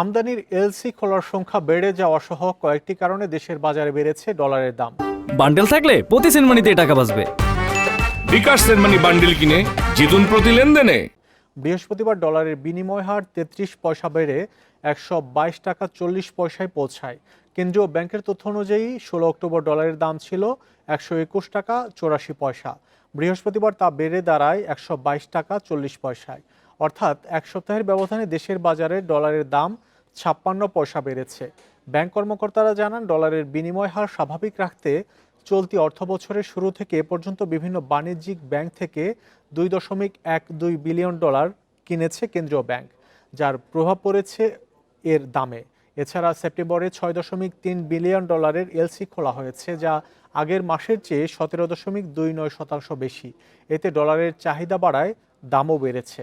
আমদানির এলসি খোলার সংখ্যা বেড়ে যাওয়া সহ কয়েকটি কারণে দেশের বাজারে বেড়েছে ডলারের দাম। বান্ডেল থাকলে প্রতি সেনমানিতে টাকা বাঁচবে। বিকাশ সেনমানি বান্ডিল কিনে জিতুন প্রতি লেনদেনে। বৃহস্পতিবার ডলারের বিনিময় হার তেত্রিশ পয়সা বেড়ে একশো বাইশ টাকা চল্লিশ পয়সায় পৌঁছায়। কেন্দ্রীয় ব্যাংকের তথ্য অনুযায়ী ষোলো অক্টোবর ডলারের দাম ছিল একশো একুশ টাকা চৌরাশি পয়সা। বৃহস্পতিবার তা বেড়ে দাঁড়ায় একশো বাইশ টাকা চল্লিশ পয়সায়। অর্থাৎ এক সপ্তাহের ব্যবধানে দেশের বাজারে ডলারের দাম ছাপ্পান্ন পয়সা বেড়েছে। ব্যাংক কর্মকর্তারা জানান, ডলারের বিনিময় হার স্বাভাবিক রাখতে চলতি অর্থবছরের শুরু থেকে পর্যন্ত বিভিন্ন বাণিজ্যিক ব্যাংক থেকে দুই দশমিক এক দুই বিলিয়ন ডলার কিনেছে কেন্দ্রীয় ব্যাংক, যার প্রভাব পড়েছে এর দামে। এছাড়া সেপ্টেম্বরে ছয় দশমিক তিন বিলিয়ন ডলারের এলসি খোলা হয়েছে, যা আগের মাসের চেয়ে সতেরো দশমিক দুই নয় শতাংশ বেশি। এতে ডলারের চাহিদা বাড়ায়, দামও বেড়েছে।